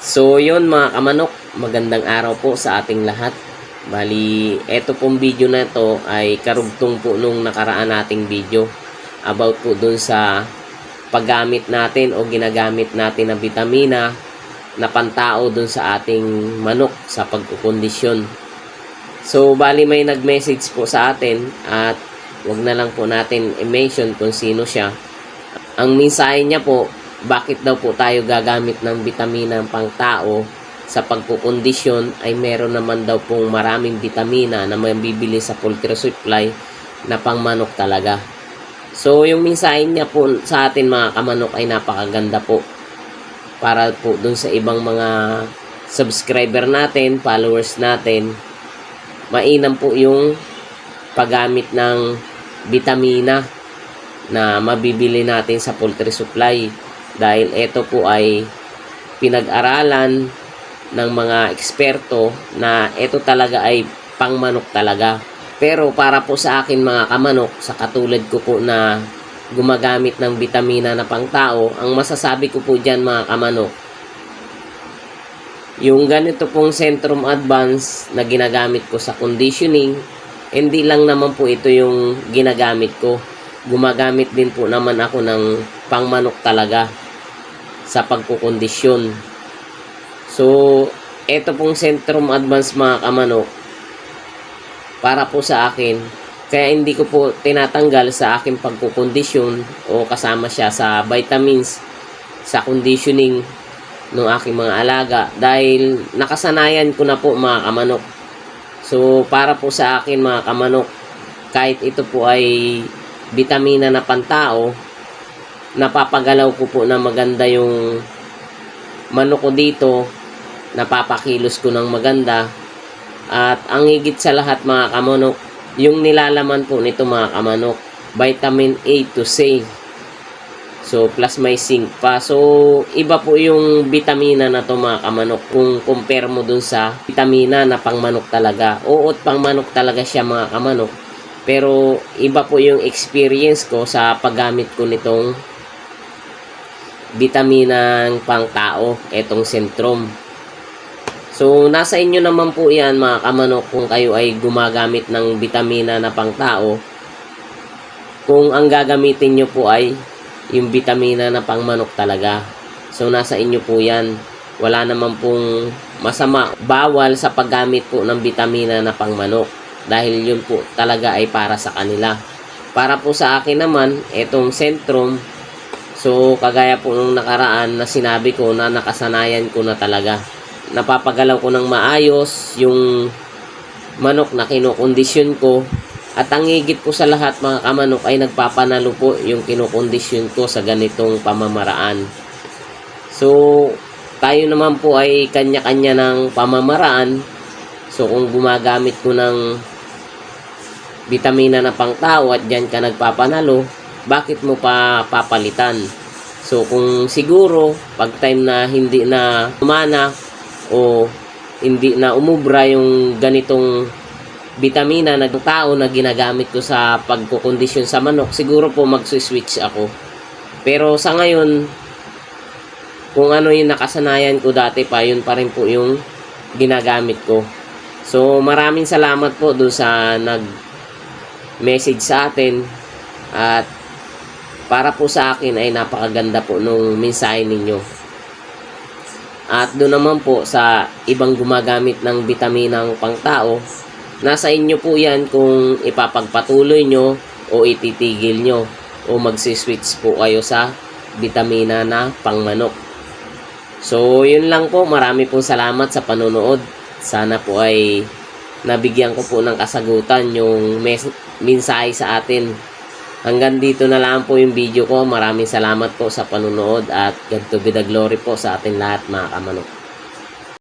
So yun mga kamanok, magandang araw po sa ating lahat. Bali, eto pong video na to ay karugtong po nung nakaraan nating video about po dun sa paggamit natin o ginagamit natin na vitamina na pantao dun sa ating manok sa pagkukondisyon. So, bali may nag-message po sa atin at wag na lang po natin i-mention kung sino siya. Ang mensahe niya po, bakit daw po tayo gagamit ng vitamina pang tao sa pagkukondisyon ay meron naman daw pong maraming vitamina na mabibili sa poultry supply na pang manok talaga. So, yung mensahe niya po sa atin mga kamanok ay napakaganda po. Para po dun sa ibang mga subscriber natin, followers natin, mainam po yung paggamit ng vitamina na mabibili natin sa poultry supply dahil ito po ay pinag-aralan ng mga eksperto na ito talaga ay pangmanok talaga. Pero para po sa akin mga kamanok, sa katulad ko po na gumagamit ng vitamina na pangtao, ang masasabi ko po dyan mga kamanok, yung ganito pong Centrum Advance na ginagamit ko sa conditioning, hindi lang naman po ito yung ginagamit ko. Gumagamit din po naman ako ng pangmanok talaga sa pagkukondisyon. So, ito pong Centrum Advance mga kamanok, para po sa akin, kaya hindi ko po tinatanggal sa aking pagkukondisyon o kasama siya sa vitamins, sa conditioning ng aking mga alaga dahil nakasanayan ko na po mga kamanok. So, para po sa akin mga kamanok, kahit ito po ay vitamina na pantao, napapagalaw ko po na maganda yung manok ko dito, napapakilos ko ng maganda, at ang higit sa lahat mga kamanok, yung nilalaman po nito mga kamanok, vitamin A to C. So, plus may zinc pa. So, iba po yung vitamina na to mga kamanok kung compare mo dun sa vitamina na pangmanok talaga. Oo, pangmanok talaga siya mga kamanok. Pero, iba po yung experience ko sa paggamit ko nitong vitaminang pang tao, etong Centrum. So, nasa inyo naman po yan mga kamanok kung kayo ay gumagamit ng vitamina na pang tao. Kung ang gagamitin nyo po ay yung vitamina na pang manok talaga. So, nasa inyo po yan. Wala naman pong masama, bawal sa paggamit po ng vitamina na pang manok. Dahil yun po talaga ay para sa kanila. Para po sa akin naman, etong Centrum, so kagaya po nung nakaraan na sinabi ko na nakasanayan ko na talaga. Napapagalaw ko ng maayos yung manok na kinokondisyon ko. At ang higit po sa lahat mga kamanok ay nagpapanalo po yung kinokondisyon ko sa ganitong pamamaraan. So tayo naman po ay kanya-kanya ng pamamaraan. So kung gumagamit ko ng vitamina na pang tao at dyan ka nagpapanalo bakit mo pa papalitan so kung siguro pag time na hindi na umana o hindi na umubra yung ganitong vitamina na tao na ginagamit ko sa pagkukondisyon sa manok, siguro po mag-switch ako. Pero sa ngayon, kung ano yung nakasanayan ko dati pa, yun pa rin po yung ginagamit ko. So, maraming salamat po doon sa nag-message sa atin at para po sa akin ay napakaganda po nung mensahe ninyo. At doon naman po sa ibang gumagamit ng bitaminang pangtao, nasa inyo po yan kung ipapagpatuloy nyo o ititigil nyo o magsiswitch po kayo sa vitamina na pangmanok. So, yun lang po. Marami pong salamat sa panonood. Sana po ay nabigyan ko po ng kasagutan yung mensahe sa atin. Hanggang dito na lang po yung video ko. Maraming salamat po sa panonood at God to be the glory po sa ating lahat mga kamanok.